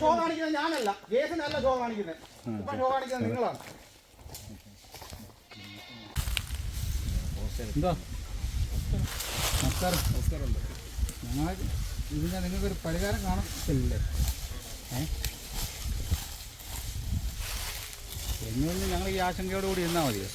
Show കാണിക്കുന്നത് ഞാനല്ല. ജേസനല്ല show കാണിക്കുന്നത്. ഇപ്പൊ ഷോ കാണിക്കുന്നത് നിങ്ങളാണ്. എന്താ? നമസ്കാരം. ഞങ്ങൾ ഇതിന് നിങ്ങൾക്കൊരു പരിഹാരം കാണത്തില്ലേ ഏ? എന്നൊന്ന് ഞങ്ങൾ ഈ ആശങ്കയോടുകൂടി ഇരുന്നാൽ മതിയോ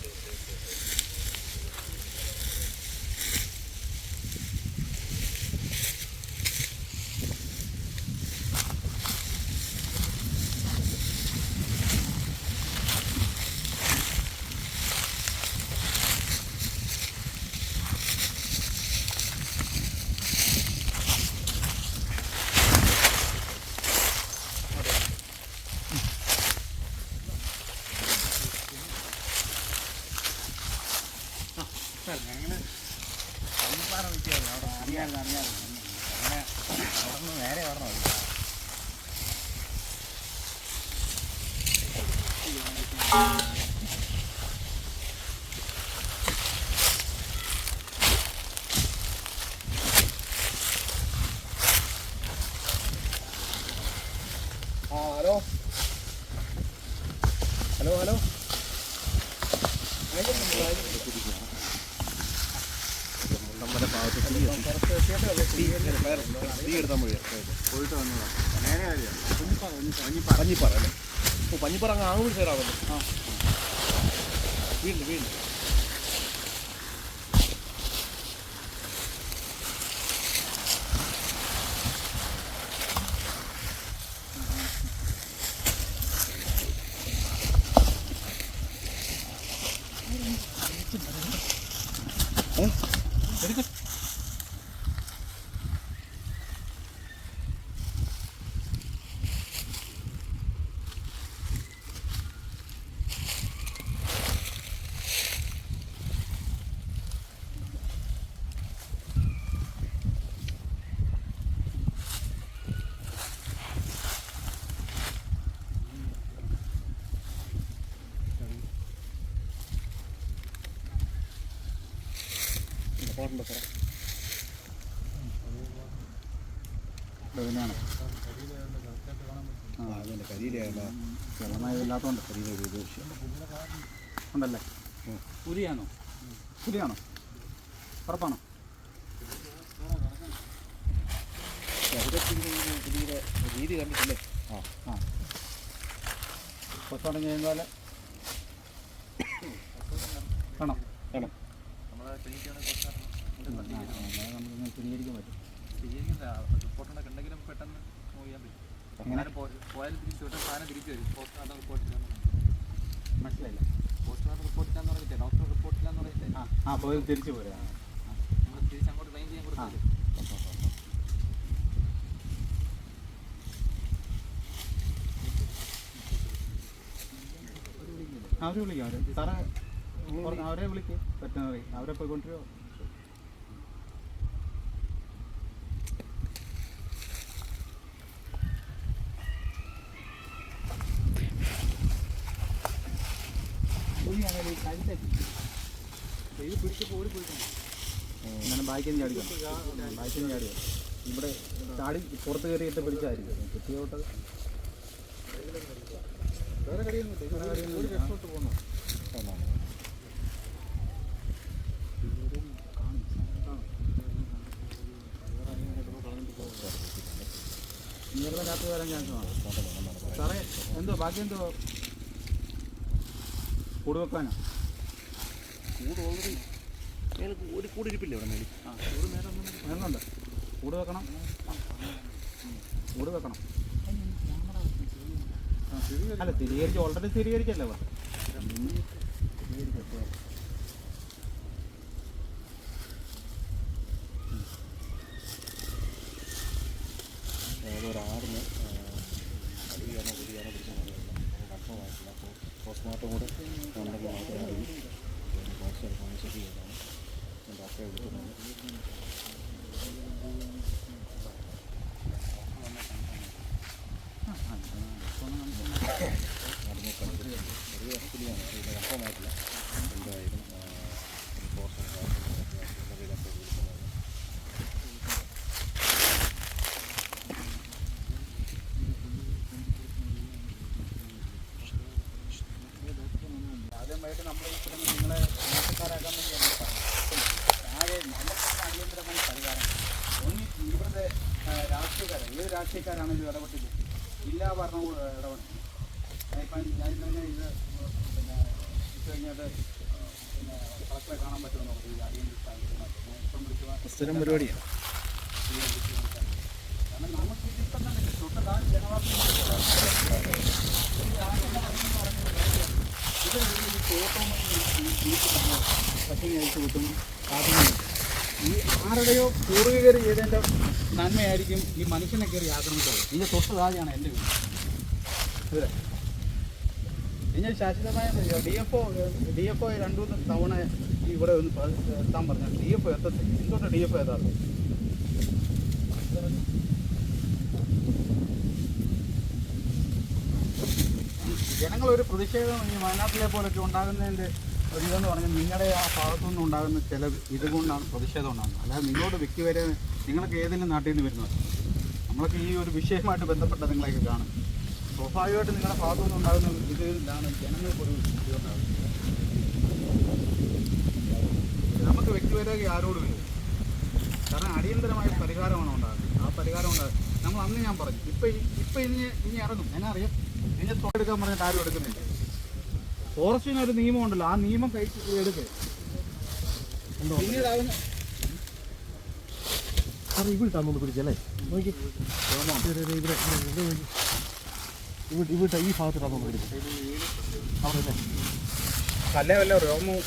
ആ ഹലോ ഹലോ ഹലോ പഞ്ഞിപ്പാറ അല്ലേ ഓ പഞ്ഞിപ്പാറ അങ്ങ് ആങ്ങൂർ സൈഡാണല്ലോ ആ വീണ്ടും വീണ്ടും പോകണ്ടോ സാറേ ഇതിനാണ് ആ അതന്നെ കരിയിലായല്ലോ വെള്ളമായതില്ലാത്തതുകൊണ്ട് കരിയിലൊരു ഇത് വിഷയം ഉണ്ടല്ലേ? പുലിയാണോ? പുലിയാണോ? ഉറപ്പാണോ? പുതിയ രീതി കണ്ടിട്ടില്ലേ? ആ ആ. കൊച്ചു തുടങ്ങി കഴിഞ്ഞാൽ കാണാം കാണാം നമുക്ക് സ്ഥിരീകരിക്കാൻ പറ്റും പെട്ടെന്ന് തിരിച്ചു സാധനം തിരിച്ചു റിപ്പോർട്ട് റിപ്പോർട്ട് ഡോക്ടർ ആ തിരിച്ചു അങ്ങോട്ട് ചെയ്യാൻ അവരെ വിളിക്കാം. അവരെ. സാറേ പറ്റുന്നവരെ അവരെ പോയി കൊണ്ടുവരുമോ അവരെ നിന്ന് ചാടിക്കണം ബാക്കിൽ നിന്ന് ചാടിയോ ഇവിടെ ചാടി പുറത്ത് കയറിയിട്ട് പിടിച്ചായിരിക്കും കുത്തിയോട്ടത് വേറെ സാറേ എന്തോ ബാക്കി എന്തോ കൂട് വെക്കാനോ? കൂട് ഓൾറെഡി മേലെ ഒരു കൂടിരിപ്പില്ലേ ഇവിടെ മേടി ആ കൂട് നേരെ മേലുണ്ട് കൂട് വെക്കണം. കൂട് വെക്കണം. അല്ല സ്ഥിരീകരിച്ച് ഓൾറെഡി സ്ഥിരീകരിച്ചല്ലേ ഇവിടെ ഏതൊരു ആറിന് അടിയാണോ കുടിയാണോ പിടിച്ചെന്ന് അറിയില്ല കൺഫേം ആയിട്ടില്ല അപ്പോൾ പോസ്റ്റ്മോർട്ടം കൂടെ ഉണ്ടെങ്കിൽ മാത്രമേ അറിയൂ പോസ്റ്റ് എടുക്കാൻ ചെക്ക് ചെയ്തതാണ് ഡോക്ടറെ വിളിക്കുന്നത് അതിനെ കണ്ടു ചെറിയ കുടിയാണ് ഇത് കൺഫേം ആയിട്ടില്ല എന്തായാലും പോസ്റ്റ് ഡോക്ടറെ വിളിക്കുന്നത് അതായത് നമ്മൾ ഈ കിടന്ന് നിങ്ങളെ നാട്ടുകാരാക്കാൻ വേണ്ടി നമ്മൾ പറയുന്നത് ആകെ നമുക്ക് അടിയന്തരമായി പരിഹാരം ഒന്നി ഇവിടുത്തെ ആ, രാഷ്ട്രീയക്കാരൻ രാഷ്ട്രീയക്കാരാണെങ്കിലും ഇടപെട്ടില്ല. ജില്ലാ ഭരണകൂടം ഇടപെടണം. ഇപ്പം ഞാൻ തന്നെ ഇത് പിന്നെ ഇത് പിന്നെ കളക്ടറെ കാണാൻ പറ്റുമെന്ന് പറഞ്ഞു അടിയന്തര സ്ഥിരം പരിപാടിയാണ് കാരണം നമുക്ക് ഇതിപ്പം തന്നെ തൊട്ടതാ ജനവാസം ഇത് ഈ തോട്ടം പട്ടിണി അയച്ചു വിട്ടും കാട്ടുന്നു ഈ ആരുടെയോ പൂർവികർ ചെയ്തതിന്റെ നന്മയായിരിക്കും ഈ മനുഷ്യനെ കയറി ആക്രമിച്ചത്. ഇതിന്റെ തൊട്ട് താഴെയാണ് എന്റെ വീട്. ഇനി ശാശ്വതമായ D F O D F O രണ്ടു മൂന്ന് തവണ ഇവിടെ ഒന്ന് എത്താൻ പറഞ്ഞു ഡി എഫ് ഒ എത്തത്തില്ല. എന്തുകൊണ്ട് ഡി എഫ് ഒ എത്താറ് ജനങ്ങളൊരു പ്രതിഷേധം ഈ വയനാട്ടിലെ പോലൊക്കെ ഉണ്ടാകുന്നതിന്റെ ഇതെന്ന് പറഞ്ഞാൽ നിങ്ങളുടെ ആ ഭാഗത്തു നിന്നുണ്ടാകുന്ന ചില ഇതുകൊണ്ടാണ് പ്രതിഷേധം ഉണ്ടാകുന്നത്. അല്ലാതെ നിങ്ങളോട് വ്യക്തി വരെ നിങ്ങൾക്ക് ഏതെങ്കിലും നാട്ടിൽ നിന്ന് വരുന്നത് നമ്മളൊക്കെ ഈ ഒരു വിഷയമായിട്ട് ബന്ധപ്പെട്ട നിങ്ങളെയൊക്കെ കാണും. സ്വാഭാവികമായിട്ട് നിങ്ങളുടെ ഭാഗത്തു നിന്നുണ്ടാകുന്ന ഇതിലാണ് ജനങ്ങൾക്കൊരു ഇതുണ്ടാകുന്നത് നമുക്ക് വ്യക്തിപരമായി ആരോടും ഇല്ല കാരണം അടിയന്തരമായ പരിഹാരമാണ് ഉണ്ടാകുന്നത്. ആ പരിഹാരം ഉണ്ടാകുന്നത് നമ്മൾ അന്ന് ഞാൻ പറഞ്ഞു ഇപ്പം ഇപ്പം ഇനി ഇനി ഇറങ്ങും. എന്നാ അറിയാം ഇതിനെ തൊട്ടെടുക്കാൻ പറഞ്ഞിട്ട് ആരും എടുക്കുന്നില്ല. ഫോറസ്റ്റിന് ഒരു നിയമം ഉണ്ടല്ലോ ആ നിയമം കഴിച്ച് എടുക്കേ. സാർ ഇവിടെ തന്നൊന്ന് പിടിച്ചല്ലേ നോക്കി. ഇവിടെ ഇവിടെ ഇവിടെ ഈ ഭാഗത്ത് തന്നൊന്ന് പിടിച്ചു. അവിടെ അല്ലേ? പല വല്ല രോമവും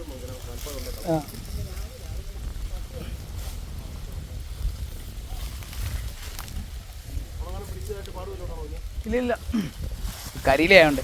ഇങ്ങനെയുള്ള ഇല്ലില്ല. കരിയിലായോണ്ട്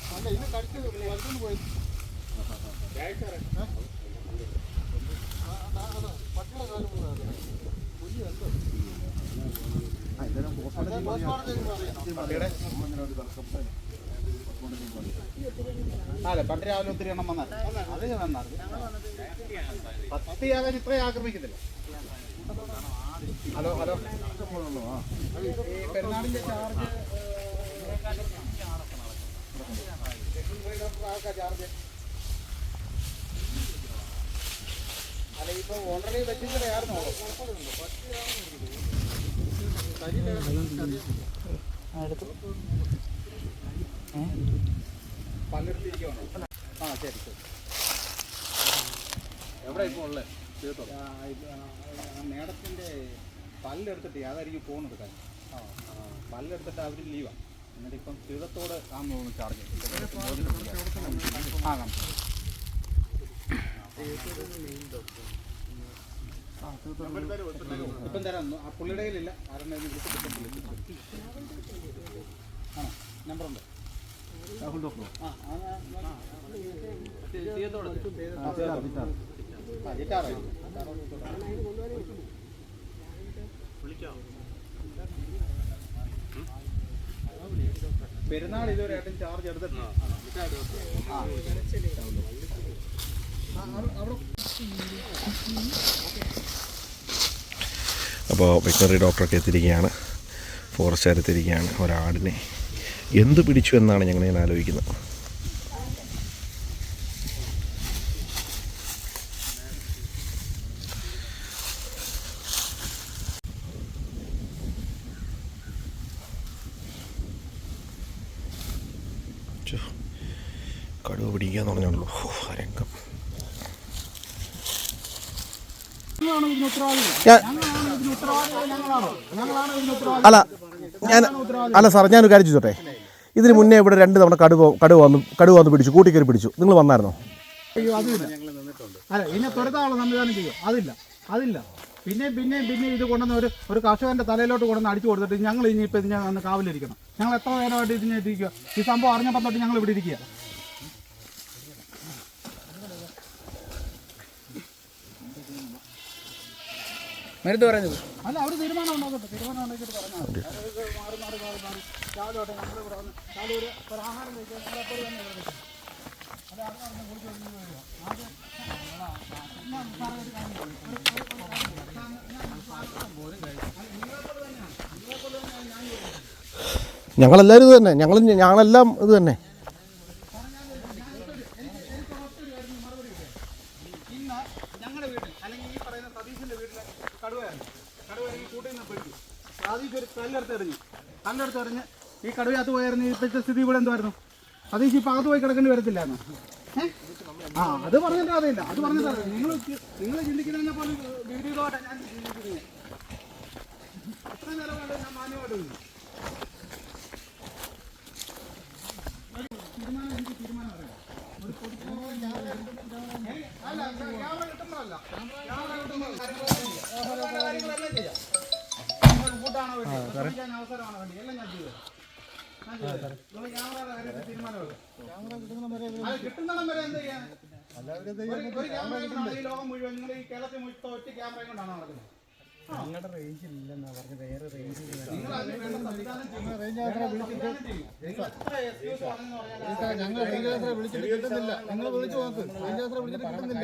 അല്ല പോയി അതെ പണ്ട് രാവിലെ ഒത്തിരി എണ്ണം വന്നാൽ. അത് വന്നാൽ. പത്തിയാകാൻ ഇത്രയും ആക്രമിക്കുന്നില്ല ഹലോ ഹലോ. പെരുന്നാളിന്റെ ചാർജ് അല്ല ആ പല്ലെടുത്തിട്ട് അതായിരിക്കും ഫോൺ എടുക്കാൻ പല്ലെടുത്തിട്ട് അവർ ലീവാണ് എന്നിട്ട് ഇപ്പം തീരത്തോട് ആണെന്ന് തോന്നുന്നു ചാർജ് ആ കാണാം. ഇപ്പം തരാം. ആ പുള്ളിയുടെ കയ്യിലില്ല. ആരുടെ ആണോ? നമ്പറുണ്ട് രാഹുൽ ഡോക്ടർ ആ ആ, ആ, ആ. ആ, ജിറ്റാറ്. പെരുന്നാൾ ഇതുവരെ ആയിട്ടും ചാർജ് എടുത്തിട്ടില്ല. ആ. അപ്പോൾ വെറ്ററി ഡോക്ടറൊക്കെ എത്തിയിരിക്കുകയാണ്. ഫോറസ്റ്റ് എത്തിയിരിക്കുകയാണ്. ഒരാടിനെ എന്ത് പിടിച്ചു എന്നാണ് ഞങ്ങൾ ഞാൻ ആലോചിക്കുന്നത് ഛോ, കടുവ പിടിക്കുക എന്ന് പറഞ്ഞുള്ളൂ ഹോ, ആ രംഗം അല്ല ഞാൻ അല്ല സാർ ഞാനൊരു കാര്യം ചോട്ടെ ഇതിന് മുന്നേ ഇവിടെ രണ്ട് തവണ കടുവ കടുവ വന്ന് കടുവ വന്ന് പിടിച്ചു കൂട്ടിക്കയറി പിടിച്ചു. നിങ്ങൾ വന്നായിരുന്നോ? അയ്യോ അതില്ല. അല്ല അതില്ല. അതില്ല. പിന്നെയും പിന്നെയും പിന്നെ ഇത് കൊണ്ടുവന്ന് ഒരു ഒരു കർഷകന്റെ തലയിലോട്ട് കൊണ്ടുവന്ന് അടിച്ചു കൊടുത്തിട്ട് ഞങ്ങൾ ഇനി ഇപ്പം ഇതിനെ വന്ന് കാവലിരിക്കണം. ഞങ്ങൾ എത്ര നേരമായിട്ട് ഇതിനെ ഇരിക്കുക ഈ സംഭവം അറിഞ്ഞപ്പോൾ തൊട്ട് ഞങ്ങൾ ഇവിടെ ഇരിക്കുക മരുന്ന് പറയുന്നത് അല്ല അവർ തീരുമാനം ഉണ്ടാക്കട്ടെ തീരുമാനം ഉണ്ടാക്കിയിട്ട് പറഞ്ഞാൽ മാറി മാറി മാറി മാറി രാവിലെ ഇവിടെ വന്ന് രാവിലെ ഒരു ഒരു ആഹാരം കഴിക്കാൻ തന്നെ ഇവിടെ. അത് കുളിച്ച് വരിക. ആദ്യം. ഞങ്ങളെല്ലാവരും ഇത് തന്നെ ഞങ്ങൾ ഞങ്ങളെല്ലാം ഇത് തന്നെ ഇന്ന് ഞങ്ങളുടെ വീട്ടിൽ അല്ലെങ്കിൽ ഈ പറയുന്ന സതീശിന്റെ വീട്ടിലെ കടുവയാണ് കടുവ ഈ കൂട്ടിൽ നിന്ന് പിടിച്ചു സതീഷ് ഒരു കല്ലെടുത്ത് എറിഞ്ഞു കല്ലെടുത്ത് എറിഞ്ഞ് ഈ കടുവയകത്ത് പോയായിരുന്നു ഇപ്പോഴത്തെ സ്ഥിതി ഇവിടെ എന്തുമായിരുന്നു സതീഷ് ഈ അകത്ത് പോയി കിടക്കേണ്ടി വരത്തില്ല എന്നാ ആ അത് പറഞ്ഞിട്ട് അറിയില്ല അത് അറിയില്ല നിങ്ങൾ നിങ്ങൾ ചിന്തിക്കുന്നതിനെ പോലെ വിപരീതമായിട്ടാണ് ഞാൻ ചിന്തിക്കുന്നത്. എത്ര നേരമായിട്ട് ഞാൻ മാന്യമായിട്ട് നിന്നു. തീരുമാനം എനിക്ക് തീരുമാനം അറിയാം. അല്ല ക്യാമറ കിട്ടുമ്പോഴല്ല ക്യാമറ കിട്ടുമ്പോൾ കാര്യങ്ങളെല്ലാം ചെയ്യാം. നിങ്ങൾക്ക് ഫുഡാണോ വേണ്ടി ശ്രമിക്കാൻ അവസരമാണോ വേണ്ടി എല്ലാം ഞാൻ ചെയ്തു ഞാൻ റേഞ്ച് ഇല്ലെന്നാ നിങ്ങളുടെ വേറെ റേഞ്ച് വിളിച്ചിട്ട് നിങ്ങൾ വിളിച്ചു നോക്ക് കിട്ടുന്നില്ല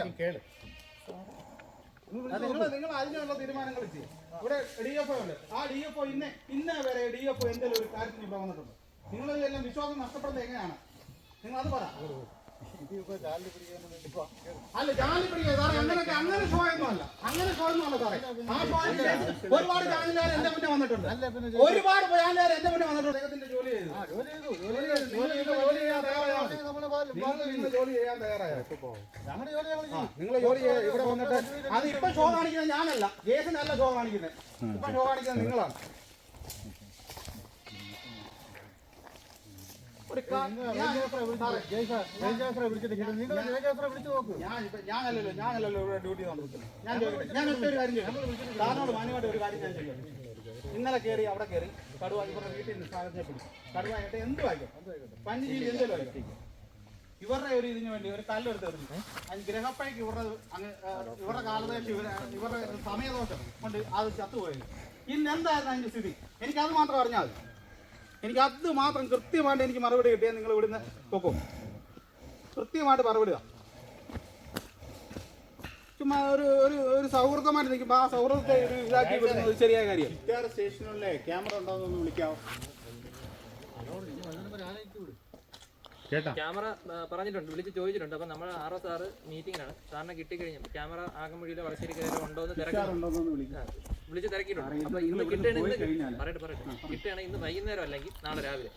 നിങ്ങൾ അതിനുള്ള തീരുമാനങ്ങൾ ചെയ്യും ഇവിടെ ഡി എഫ് ഉണ്ട് ആ ഡി എഫ് ഒ ഇന്ന് വരെ ഡി എഫ് എന്തെങ്കിലും ഒരു കാര്യത്തിന് വന്നിട്ടുണ്ട്? നിങ്ങൾ എല്ലാം വിശ്വാസം നഷ്ടപ്പെടുന്നത് എങ്ങനെയാണ്? നിങ്ങൾ അത് പറ അല്ല ജാലി പിടിക്കുക. സാറേ അങ്ങനെയൊക്കെ അങ്ങനെ ഷോ ഒന്നും അല്ല. അങ്ങനെ ഷോ ഒന്നും അല്ല സാറേ. ആ ഷോയിൽ ഒരുപാട് ചാനലുകാർ എന്റെ മുന്നേ വന്നിട്ടുണ്ട്. ഒരുപാട് ചാനലുകാർ എന്റെ മുന്നേ വന്നിട്ടുണ്ട്. അദ്ദേഹത്തിന്റെ ജോലി ചെയ്തു. ജോലി ചെയ്യാൻ. നിങ്ങൾ ജോലി ചെയ്യാൻ തയ്യാറായോ. നിങ്ങൾ ജോലി ചെയ്ത്. ഇവിടെ വന്നിട്ട് അത് ഇപ്പൊ ഷോ കാണിക്കുന്നത് ഞാനല്ല. ജേസനല്ല ഷോ കാണിക്കുന്നത്. ഇപ്പൊ ഷോ കാണിക്കുന്നത് നിങ്ങളാണ് ഒരു കാ- ഞാൻ- സാറേ, റേഞ്ച് വിളിച്ചിട്ട് കിട്ടും നിങ്ങൾ റേഞ്ച് വിളിച്ചു നോക്ക് ഞാൻ ഇപ്പൊ ഞാനല്ലല്ലോ ഞാനല്ലല്ലോ ഇവിടെ ഡ്യൂട്ടി നടത്തുന്നത് ഞാൻ? ഞാൻ ഒരു കാര്യം ചെയ്യും സാറിനോട് മാന്യമായിട്ട് ഒരു കാര്യം ഞാൻ ചെയ്യും ഇന്നലെ കയറി അവിടെ കയറി കടുവ ഇവരുടെ വീട്ടിൽ നിന്ന് സാധനത്തെ പിടിക്കും കടുവ ആയിട്ട് എന്ത് വായിക്കും? പഞ്ചജീവി എന്തെങ്കിലും ആയിക്കോട്ടെ. ഇവരുടെ ഒരു ഇതിന് വേണ്ടി ഒരു കല്ലെടുത്ത് എറിഞ്ഞു അതിന് ഗ്രഹപ്പഴയ്ക്ക് ഇവരുടെ അങ്ങ് ഇവരുടെ ഇവരെ ഇവരുടെ സമയദോഷം കൊണ്ട് അത് ചത്തുപോയത് ഇന്ന് എന്തായിരുന്നു അതിന്റെ സ്ഥിതി? എനിക്ക് അത് മാത്രം അറിഞ്ഞാൽ മതി. എനിക്ക് അത് മാത്രം കൃത്യമായിട്ട് എനിക്ക് മറുപടി കിട്ടിയാൽ നിങ്ങൾ ഇവിടുന്ന് പോക്കോ. കൃത്യമായിട്ട് മറുപടി താ. ചുമ്മാ ഒരു ഒരു ഒരു സൗഹൃദമായിട്ട് നിൽക്കുമ്പോൾ ആ സൗഹൃദത്തെ ഇതാക്കി വിടുന്നത് ശരിയായ കാര്യം. സ്റ്റേഷനിലെ ക്യാമറ ഉണ്ടോ എന്നൊന്ന് വിളിക്കാവോ? ക്യാമറ പറഞ്ഞിട്ടുണ്ട് വിളിച്ച് ചോദിച്ചിട്ടുണ്ട്. അപ്പൊ നമ്മൾ ആർ എസ് ആറ് മീറ്റിംഗിനാണ് സാറിനെ കിട്ടിക്കഴിഞ്ഞു ക്യാമറ ആകമ്പഴിയിലോ വളശ്ശേരി കയറി ഉണ്ടോ എന്ന് തിരക്കുന്നുണ്ട് ആ, വിളിച്ച് തിരക്കിയിട്ടുണ്ട്. അപ്പൊ ഇന്ന് കിട്ടുകയാണെങ്കിൽ ഇന്ന് പറയട്ടെ പറയട്ടെ. കിട്ടുകയാണെങ്കിൽ ഇന്ന് വൈകുന്നേരം അല്ലെങ്കിൽ നാളെ രാവിലെ.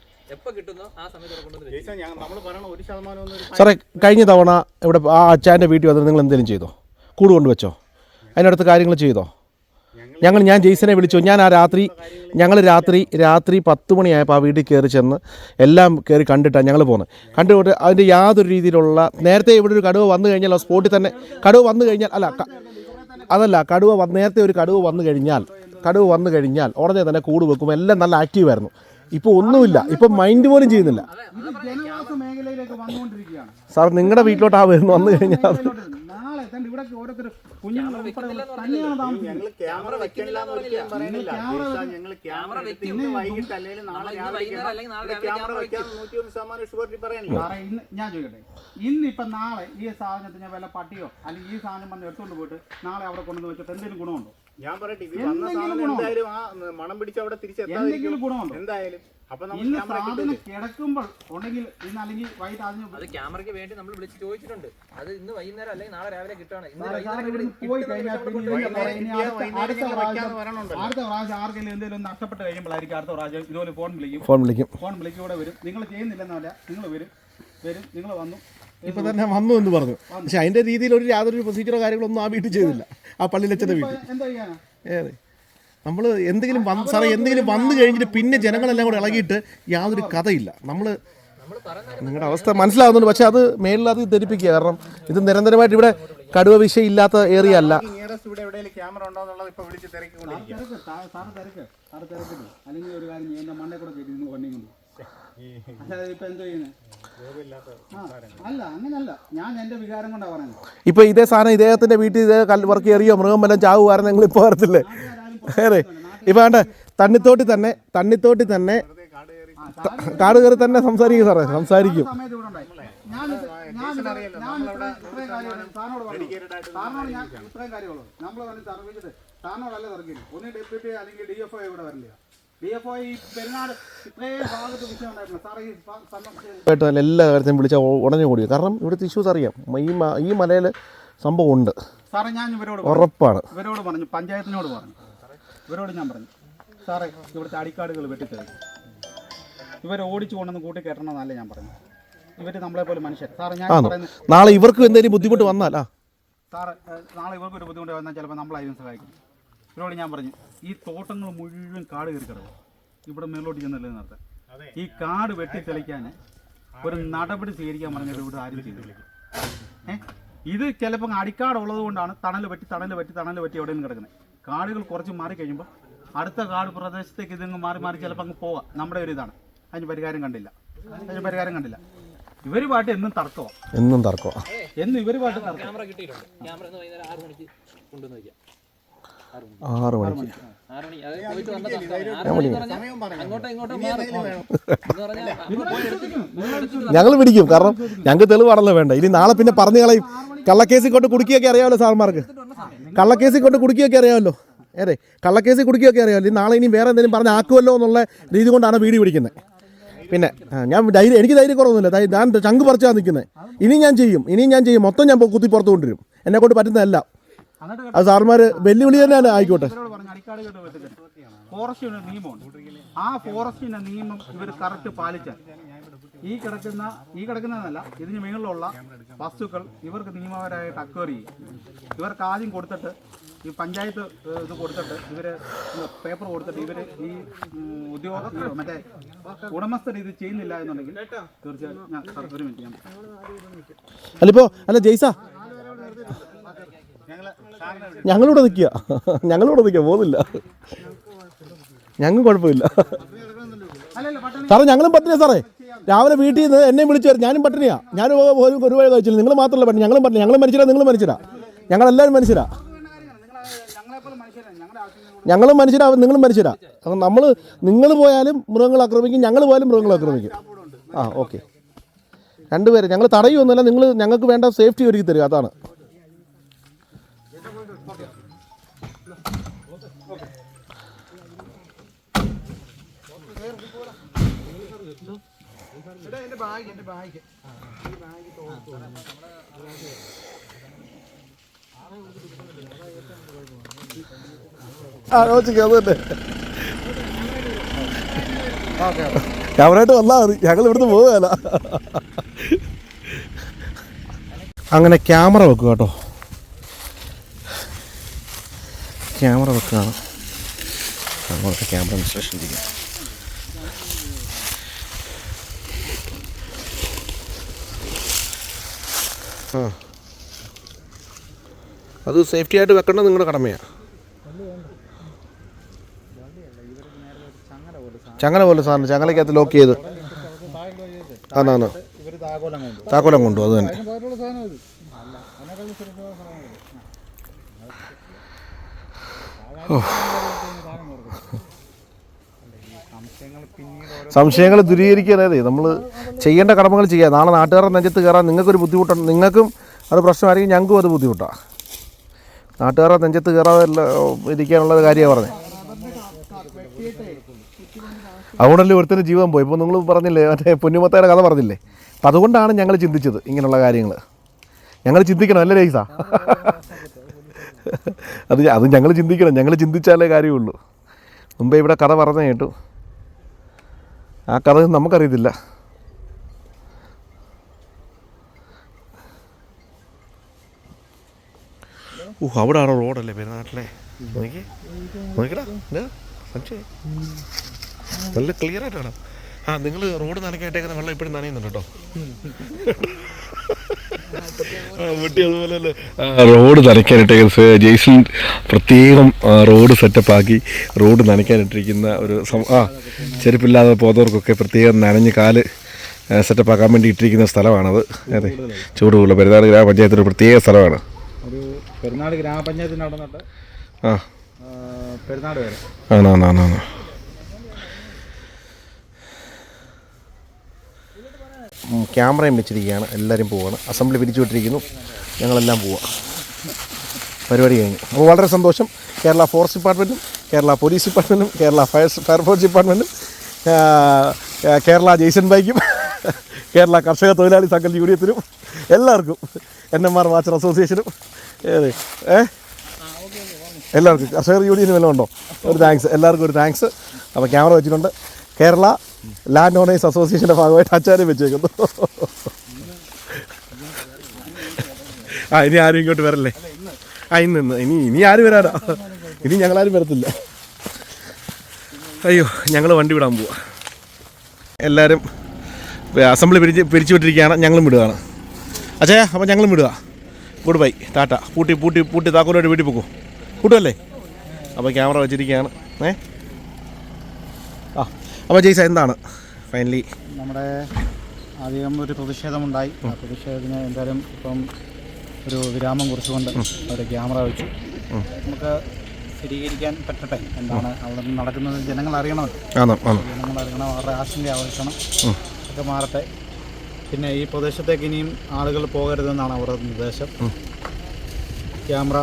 സാറേ കഴിഞ്ഞ തവണ ഇവിടെ ആ അച്ചാന്റെ വീട്ടിൽ വന്നിട്ട് നിങ്ങൾ എന്തെങ്കിലും ചെയ്തോ? കൂട് കൊണ്ടുവച്ചോ? അതിനടുത്ത് കാര്യങ്ങൾ ചെയ്തോ? ഞങ്ങൾ ഞാൻ ജെയ്സനെ വിളിച്ചു. ഞാൻ ആ രാത്രി ഞങ്ങൾ രാത്രി രാത്രി പത്ത് മണിയായപ്പോൾ ആ വീട്ടിൽ കയറി ചെന്ന് എല്ലാം കയറി കണ്ടിട്ടാണ് ഞങ്ങൾ പോകുന്നത് കണ്ടുകൊണ്ട് അതിന്റെ യാതൊരു രീതിയിലുള്ള നേരത്തെ ഇവിടെ ഒരു കടുവ വന്നു കഴിഞ്ഞാൽ ആ സ്പോട്ടിൽ തന്നെ കടുവ വന്നു കഴിഞ്ഞാൽ അല്ല അതല്ല കടുവ നേരത്തെ ഒരു കടുവ വന്നു കഴിഞ്ഞാൽ കടുവ വന്നു കഴിഞ്ഞാൽ ഉടനെ തന്നെ കൂട് വെക്കും. എല്ലാം നല്ല ആക്റ്റീവായിരുന്നു ഇപ്പോൾ ഒന്നുമില്ല. ഇപ്പം മൈൻഡ് പോലും ചെയ്യുന്നില്ല. സാർ നിങ്ങളുടെ വീട്ടിലോട്ട് ആ വരുന്നു വന്നു കഴിഞ്ഞാൽ നാളെ ഇവിടെ ഓരോരുത്തർ കുഞ്ഞുങ്ങൾ തന്നെയാണ് താമസിക്കുന്നത്. ക്യാമറ എന്ന് ഒരിക്കലും ഞങ്ങൾ ക്യാമറ വൈകിട്ട് അല്ലെങ്കിൽ നാളെ ഞാൻ ക്യാമറ ശതമാനം സാറേ ഇന്ന് ഞാൻ ചോദിക്കട്ടെ? ഇന്നിപ്പൊ നാളെ ഈ സാധനത്തിന് വല്ല പട്ടിയോ അല്ലെങ്കിൽ ഈ സാധനം വന്ന് എടുത്തുകൊണ്ട് പോയിട്ട് നാളെ അവിടെ കൊണ്ടുവന്ന് വെച്ചിട്ട് എന്തെങ്കിലും ഗുണമുണ്ടോ? ഞാൻ പറയട്ടെ ഇത് വന്ന സാധനം എന്തായാലും ആ മണം പിടിച്ച് അവിടെ തിരിച്ചെത്താതിരിക്കും എന്തെങ്കിലും ഗുണമുണ്ടോ? എന്തായാലും. അപ്പൊ നമ്മൾ ഇന്ന് ക്യാമറ സാധനം കിടക്കുമ്പോൾ ഉണ്ടെങ്കിൽ ഇന്ന് അല്ലെങ്കിൽ വൈകിട്ട് അതിന് അത് ക്യാമറയ്ക്ക് വേണ്ടി നമ്മൾ വിളിച്ച് ചോദിച്ചിട്ടുണ്ട്. അത് ഇന്ന് വൈകുന്നേരം അല്ലെങ്കിൽ നാളെ രാവിലെ കിട്ടുകയാണ്. ഇന്ന് പോയി കഴിഞ്ഞാൽ പിന്നെ ഇതിന്റെ പുറകെ ഇനി അടുത്ത വൈകുന്നേരം അടുത്ത ഞങ്ങൾ പ്രാവശ്യം വെക്കാന്ന് പറയണുണ്ടല്ലോ. അടുത്ത പ്രാവശ്യം ആർക്കെങ്കിലും എന്തെങ്കിലും നഷ്ടപ്പെട്ട് കഴിയുമ്പോഴായിരിക്കും അടുത്ത പ്രാവശ്യം ഇതുപോലെ ഫോൺ വിളിക്കും. ഫോൺ വിളിക്കും. ഫോൺ വിളിക്കും ഇവിടെ വരും. നിങ്ങൾ ചെയ്യുന്നില്ലെന്നല്ല നിങ്ങൾ വരും. വരും. നിങ്ങൾ വന്നു. ഇപ്പം തന്നെ വന്നു എന്ന് പറഞ്ഞു. പക്ഷെ അതിന്റെ രീതിയിൽ ഒരു യാതൊരു പ്രൊസീജിയറോ കാര്യങ്ങളൊന്നും ആ വീട്ടിൽ ചെയ്തില്ല. ആ പള്ളിയിലച്ഛന്റെ വീട്ടിൽ. ഏതെ? നമ്മൾ എന്തെങ്കിലും വന്ന് സാറേ എന്തെങ്കിലും വന്നു കഴിഞ്ഞിട്ട് പിന്നെ ജനങ്ങളെല്ലാം കൂടെ ഇളകിയിട്ട് യാതൊരു കഥയില്ല. നമ്മൾ നിങ്ങളുടെ അവസ്ഥ മനസ്സിലാവുന്നുണ്ട്. പക്ഷെ അത് മേളിലത് അത് ധരിപ്പിക്കുക. കാരണം ഇത് നിരന്തരമായിട്ട് ഇവിടെ കടുവ വിഷയം ഇല്ലാത്ത ഏരിയ അല്ല. നിയറസ്റ്റ് ഇവിടെ എവിടെയെങ്കിലും ക്യാമറ ഉണ്ടോ എന്നുള്ളത് ഇപ്പൊ വിളിച്ച് തിരക്കിക്കൊണ്ടിരിക്കുക. തിരക്ക് സാ- സാറ് തിരക്ക് സാറ് തിരക്കില്ല. അല്ലെങ്കിൽ ഒരു കാര്യം കൂടെ അല്ലാതെ ഇപ്പൊ എന്തോ ചെയ്യുന്നത് അല്ല അങ്ങനല്ല. ഞാൻ എന്റെ വികാരം കൊണ്ടാണ് പറയുന്നത്. ഇപ്പൊ ഇതേ സാധനം ഇദ്ദേഹത്തിന്റെ വീട്ടിൽ ഇതേ കല്ല് വർക്ക് എറിയോ മൃഗം വല്ലതും ചാവുമായിരുന്നു നിങ്ങൾ ഇപ്പോൾ വരത്തില്ലേ? അതെ ഇപ്പൊ വേണ്ട തണ്ണിത്തോട്ടി തന്നെ തണ്ണിത്തോട്ടി തന്നെ കാട് കയറി തന്നെ സംസാരിക്കും സാറേ സംസാരിക്കും. സാറിനോടല്ല തർക്കില്ല ഒന്ന് ഡെപ്യൂട്ടി അല്ലെങ്കിൽ ഡി എഫ് ഐ ഇവിടെ വരില്ല. തന്നെ എല്ലാ കാര്യത്തിനും വിളിച്ചാൽ ഉടനെ കൂടി കാരണം ഇവിടുത്തെ ഇഷ്യൂസ് അറിയാം. ഈ ഈ മലയിൽ സംഭവം ഉണ്ട്. സാറേ ഞാൻ ഇവരോട്. ഉറപ്പാണ്. ഇവരോട് പറഞ്ഞു. പഞ്ചായത്തിനോട് പറഞ്ഞു. ഇവരോട് ഞാൻ പറഞ്ഞു. സാറേ ഇവിടുത്തെ അടിക്കാടുകൾ വെട്ടിത്തരും ഇവർ ഓടിച്ചു കൊണ്ടുവന്ന് കൂട്ടി കയറ്റണമെന്നല്ല ഞാൻ പറഞ്ഞു. ഇവർ നമ്മളെ പോലെ മനുഷ്യർ സാറേ ഞാൻ പറയുന്നത് നാളെ ഇവർക്കും എന്തെങ്കിലും ബുദ്ധിമുട്ട് വന്നാൽ സാറേ നാളെ ഇവർക്ക് ഒരു ബുദ്ധിമുട്ട് വന്നാൽ ചിലപ്പോൾ നമ്മളായിരിക്കും സഹായിക്കും. ഇവരോട് ഞാൻ പറഞ്ഞു ഈ തോട്ടങ്ങൾ മുഴുവൻ കാട് കയറി കിടക്കും. ഇവിടെ മേലോട്ട് ചെന്നല്ലേ നടത്താൻ ഈ കാട് വെട്ടി തെളിക്കാൻ ഒരു നടപടി സ്വീകരിക്കാൻ പറഞ്ഞത് ഇവിടെ ആരും ചെയ്തില്ല ഏഹ് ഇത് ചിലപ്പോൾ അടിക്കാട് ഉള്ളത് കൊണ്ടാണ് തണൽ വെട്ടി തണൽ വെട്ടി തണൽ വെട്ടി എവിടെയും കിടക്കുന്നത്. കാടുകൾ കുറച്ച് മാറി കഴിയുമ്പോൾ അടുത്ത കാട് പ്രദേശത്തേക്ക് ഇതങ്ങ് മാറി മാറി ചിലപ്പോൾ അങ്ങ് പോവാം. നമ്മുടെ ഒരു ഇതാണ്. അതിന് പരിഹാരം കണ്ടില്ല. അതിന് പരിഹാരം കണ്ടില്ല. ഇവരുമായിട്ട് എന്നും തർക്കമാണ് എന്നും തർക്കമാണ് എന്നും ഇവരുമായിട്ട് തർക്കം ക്യാമറ കിട്ടിയിട്ടുണ്ട് ക്യാമറ ഇന്ന് വൈകുന്നേരം ആറ് മണിക്ക്. ഞങ്ങൾ പിടിക്കും. കാരണം ഞങ്ങൾക്ക് തെളിവാണല്ലോ വേണ്ട. ഇനി നാളെ പിന്നെ പറഞ്ഞു കളയും. കള്ളക്കേസിൽ കൊണ്ട് കുടുക്കിയൊക്കെ അറിയാമല്ലോ സാർമാർക്ക് കള്ളക്കേസിൽ കൊണ്ട് കുടുക്കിയൊക്കെ അറിയാമല്ലോ. അതെ കള്ളക്കേസിൽ കുടുക്കിയൊക്കെ അറിയാമല്ലോ. ഇനി നാളെ ഇനി വേറെ എന്തെങ്കിലും പറഞ്ഞ് ആക്കുമല്ലോ എന്നുള്ള രീതി കൊണ്ടാണ് വീഡിയോ പിടിക്കുന്നത്. പിന്നെ ഞാൻ ധൈര്യം എനിക്ക് ധൈര്യം കുറവൊന്നുമില്ല. ഞാൻ ചങ്ക് പറിച്ചാണ് നിൽക്കുന്നത്. ഇനി ഞാൻ ചെയ്യും. ഇനിയും ഞാൻ ചെയ്യും. മൊത്തം ഞാൻ കുത്തി പുറത്ത് കൊണ്ടുവരും. എന്നെ കൊണ്ട് പറ്റുന്നതല്ല. അത് സാർമാർ വെല്ലുവിളി തന്നെയാണ് ആയിക്കോട്ടെ. ഫോറസ്റ്റിന് നിയമമുണ്ട്. ആ ഫോറസ്റ്റിന്റെ നിയമം ഇവർ കറക്റ്റ് പാലിച്ചാൽ ഈ കിടക്കുന്ന ഈ കിടക്കുന്നതല്ല ഇതിന് മേളിലുള്ള വസ്തുക്കൾ ഇവർക്ക് നിയമപരമായിട്ട് അക്വയർ ചെയ്യും. ഇവർക്ക് ആദ്യം കൊടുത്തിട്ട് ഈ പഞ്ചായത്ത് ഇത് കൊടുത്തിട്ട് ഇവർ പേപ്പർ കൊടുത്തിട്ട് ഇവർ ഈ ഉദ്യോഗ മറ്റേ ഉടമസ്ഥർ ഇത് ചെയ്യുന്നില്ല എന്നുണ്ടെങ്കിൽ തീർച്ചയായും ഞാൻ ഒരു മിനിറ്റ് ഞാൻ അല്ലിപ്പോ അല്ല ജയ്സ ഞങ്ങളിവിടെ നിൽക്കുക. ഞങ്ങളിവിടെ നിൽക്കുക. പോകുന്നില്ല. ഞങ്ങൾ കുഴപ്പമില്ല. സാറേ ഞങ്ങളും പട്ടിണിയാ സാറേ. രാവിലെ വീട്ടിൽ നിന്ന് എന്നെ വിളിച്ചു വരും. ഞാനും പട്ടിണിയാ. ഞാനും ഒരു വഴി കഴിച്ചില്ല. നിങ്ങൾ മാത്രമല്ല പട്ടിണി. ഞങ്ങളും പട്ടിണി ഞങ്ങളും മനുഷ്യരാ നിങ്ങൾ മനുഷ്യരാ. ഞങ്ങളെല്ലാവരും മനുഷ്യരാ. ഞങ്ങളും മനുഷ്യരാ നിങ്ങളും മനുഷ്യരാ. അപ്പം നമ്മൾ നിങ്ങൾ പോയാലും മൃഗങ്ങൾ ആക്രമിക്കും ഞങ്ങൾ പോയാലും മൃഗങ്ങൾ ആക്രമിക്കും. ആ ഓക്കെ. രണ്ടുപേരും. ഞങ്ങൾ തടയുമൊന്നുമല്ല നിങ്ങൾ ഞങ്ങൾക്ക് വേണ്ട സേഫ്റ്റി ഒരുക്കി തരിക. അതാണ്. തന്നെ ക്യാമറയായിട്ട് വന്നാൽ മതി. ഞങ്ങൾ ഇവിടുന്ന് പോവുകയല്ല അങ്ങനെ ക്യാമറ വെക്കുക കേട്ടോ. ക്യാമറ വെക്കുകയാണ്. ക്യാമറ ഇൻസ്ട്രക്ഷൻ ചെയ്യാം. ആ. അത് സേഫ്റ്റി ആയിട്ട് വെക്കേണ്ടത് നിങ്ങളുടെ കടമയാണ് ചങ്ങല പോലെ സാറിന് ചങ്ങലക്കകത്ത് ലോക്ക് ചെയ്ത്. കൊണ്ട് താക്കോലം കൊണ്ടു അത് തന്നെ. സംശയങ്ങൾ ദൂരീകരിക്കാനേ നമ്മൾ ചെയ്യേണ്ട കടമകൾ ചെയ്യുക നാളെ നാട്ടുകാരുടെ നെഞ്ചത്ത് കയറാൻ നിങ്ങൾക്കൊരു ബുദ്ധിമുട്ടുണ്ട്. നിങ്ങൾക്കും അത് പ്രശ്നമായിരിക്കും ഞങ്ങൾക്കും അത് ബുദ്ധിമുട്ടാണ് നാട്ടുകാരുടെ നെഞ്ചത്ത് കയറാതെ ഇരിക്കാനുള്ള കാര്യമാണ് പറഞ്ഞത്. അതുകൊണ്ടല്ലേ ഒരുത്തിന് ജീവൻ പോയി. ഇപ്പോൾ നിങ്ങൾ പറഞ്ഞില്ലേ മറ്റേ പൊന്നുമത്തയുടെ കഥ പറഞ്ഞില്ലേ? അപ്പം അതുകൊണ്ടാണ് ഞങ്ങൾ ചിന്തിച്ചത് ഇങ്ങനെയുള്ള കാര്യങ്ങൾ ഞങ്ങൾ ചിന്തിക്കണം അല്ലേ രഹിസ അത് അത് ഞങ്ങൾ ചിന്തിക്കണം. ഞങ്ങൾ ചിന്തിച്ചാലേ കാര്യമുള്ളൂ. മുമ്പേ ഇവിടെ കഥ പറഞ്ഞു കേട്ടു. ആ കഥ നമുക്കറിയത്തില്ല. ഓ അവിടെ ആണോ റോഡല്ലേ പെരുന്നാട്ടിലെ? നല്ല ക്ലിയർ ആയിട്ട് വേണം ആ നിങ്ങൾ റോഡ് നനക്കായിട്ടേക്കുന്ന വെള്ളം ഇപ്പോഴും നനയുന്നുണ്ട് കേട്ടോ. വെട്ടി അതുപോലെ റോഡ് നനയ്ക്കാനിട്ടേക്ക് ജെയ്സൺ പ്രത്യേകം റോഡ് സെറ്റപ്പ് ആക്കി റോഡ് നനയ്ക്കാനിട്ടിരിക്കുന്ന ഒരു ആ ചെരുപ്പില്ലാതെ പോകുന്നവർക്കൊക്കെ പ്രത്യേകം നനഞ്ഞ് കാൽ സെറ്റപ്പാക്കാൻ വേണ്ടി ഇട്ടിരിക്കുന്ന സ്ഥലമാണത്. അതെ ചൂട് കൂടുതൽ പെരുന്നാട് ഗ്രാമപഞ്ചായത്തിന്റെ പ്രത്യേക സ്ഥലമാണ്. പെരുന്നാട് ഗ്രാമപഞ്ചായത്തിന് അവിടെ നിന്നിട്ട് ആ പെരുന്നാട് വരെ. ആണോ ആണോ ആണോ ആണോ. ഉം, ക്യാമറയും വെച്ചിരിക്കുകയാണ്. എല്ലാവരും പോവുകയാണ് അസംബ്ലി പിരിച്ചു വിട്ടിരിക്കുന്നു ഞങ്ങളെല്ലാം പോവുക പരിപാടി കഴിഞ്ഞു. അപ്പോൾ വളരെ സന്തോഷം. കേരള ഫോറസ്റ്റ് ഡിപ്പാർട്ട്മെന്റും കേരള പോലീസ് ഡിപ്പാർട്ട്മെന്റും കേരള ഫയർ ഫയർഫോഴ്സ് ഡിപ്പാർട്ട്മെന്റും കേരള ജെയ്സൺ ബൈക്കും കേരള കർഷക തൊഴിലാളി സംഘം യൂണിയത്തിനും എല്ലാവർക്കും എൻ എം ആർ വാച്ചർ അസോസിയേഷനും ഏത്? ഏ? എല്ലാവർക്കും കർഷകർ യൂണിയനും വല്ലതും ഉണ്ടോ? ഒരു താങ്ക്സ് എല്ലാവർക്കും ഒരു താങ്ക്സ് അപ്പോൾ ക്യാമറ വെച്ചിട്ടുണ്ട്. കേരള ലാൻഡ് ഓണേഴ്സ് അസോസിയേഷന്റെ ഭാഗമായിട്ട് ആചാര്യം വെച്ചേക്കുന്നു. ആ ഇനി ആരും ഇങ്ങോട്ട് വരല്ലേ? ആ ഇന്ന് ഇന്ന്. ഇനി ഇനി ആരും വരാടാ ഇനി ഞങ്ങളാരും വരത്തില്ല. അയ്യോ ഞങ്ങൾ വണ്ടി വിടാൻ പോവാ. എല്ലാവരും അസംബ്ലി പിരിച്ച് പിരിച്ചു വിട്ടിരിക്കുകയാണ് ഞങ്ങളും വിടുകയാണ്. അച്ഛാ അപ്പോൾ ഞങ്ങളും വിടുക. ഗുഡ് ബൈ ടാറ്റ. പൂട്ടി പൂട്ടി പൂട്ടി താക്കോലോട്ട് വീട്ടിൽ പോകൂ കൂട്ടുമല്ലേ അപ്പോൾ ക്യാമറ വെച്ചിരിക്കുകയാണ്. ഏ? ആ അപ്പോൾ ജയ്സ എന്താണ്? ഫൈനലി നമ്മുടെ അധികം ഒരു പ്രതിഷേധമുണ്ടായി. ആ പ്രതിഷേധത്തിന് എന്തായാലും ഇപ്പം ഒരു വിരാമം കുറിച്ചുകൊണ്ട് ഒരു ക്യാമറ വെച്ചു. നമുക്ക് സ്ഥിരീകരിക്കാൻ പറ്റട്ടെ? എന്താണ് അവിടെ നിന്ന് നടക്കുന്നത് ജനങ്ങൾ അറിയണമല്ലോ ജനങ്ങൾ അറിയണം അവരുടെ ആശങ്ക ആവശ്യണം ഒക്കെ മാറട്ടെ. പിന്നെ ഈ പ്രദേശത്തേക്ക് ഇനിയും ആളുകൾ പോകരുതെന്നാണ് അവരുടെ നിർദ്ദേശം. ക്യാമറ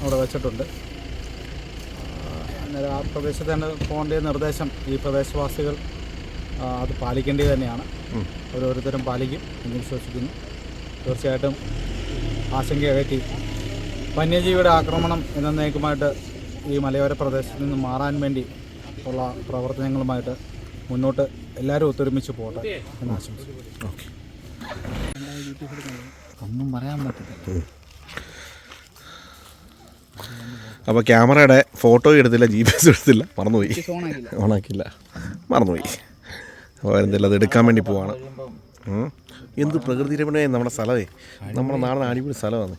അവിടെ വെച്ചിട്ടുണ്ട്. അന്നേരം ആ പ്രദേശത്ത് തന്നെ പോകേണ്ട നിർദ്ദേശം ഈ പ്രദേശവാസികൾ അത് പാലിക്കേണ്ടത് തന്നെയാണ്. ഓരോരുത്തരും പാലിക്കും എന്ന് വിശ്വസിക്കുന്നു. തീർച്ചയായിട്ടും ആശങ്ക അകറ്റി. വന്യജീവിയുടെ ആക്രമണം എന്നേക്കുമായിട്ട് ഈ മലയോര പ്രദേശത്ത് നിന്ന് മാറാൻ വേണ്ടി ഉള്ള പ്രവർത്തനങ്ങളുമായിട്ട് മുന്നോട്ട് എല്ലാവരും ഒത്തൊരുമിച്ച് പോകട്ടെ എന്ന് ആശംസിക്കുന്നു. ഒന്നും പറയാൻ പറ്റില്ല അപ്പോൾ ക്യാമറയുടെ ഫോട്ടോ എടുത്തില്ല ജി പി എസ് എടുത്തില്ല മറന്നുപോയി. ഓണാക്കില്ല മറന്നുപോയി. അപ്പോൾ എന്തെല്ലാം അത് എടുക്കാൻ വേണ്ടി പോവാണ്. എന്ത് പ്രകൃതി രമണീയ നമ്മുടെ സ്ഥലമേ. നമ്മുടെ നാടിന് അടിപൊളി സ്ഥലമാണ്.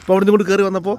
ഇപ്പോൾ അവിടെ നിന്ന് കൂടി കയറി വന്നപ്പോൾ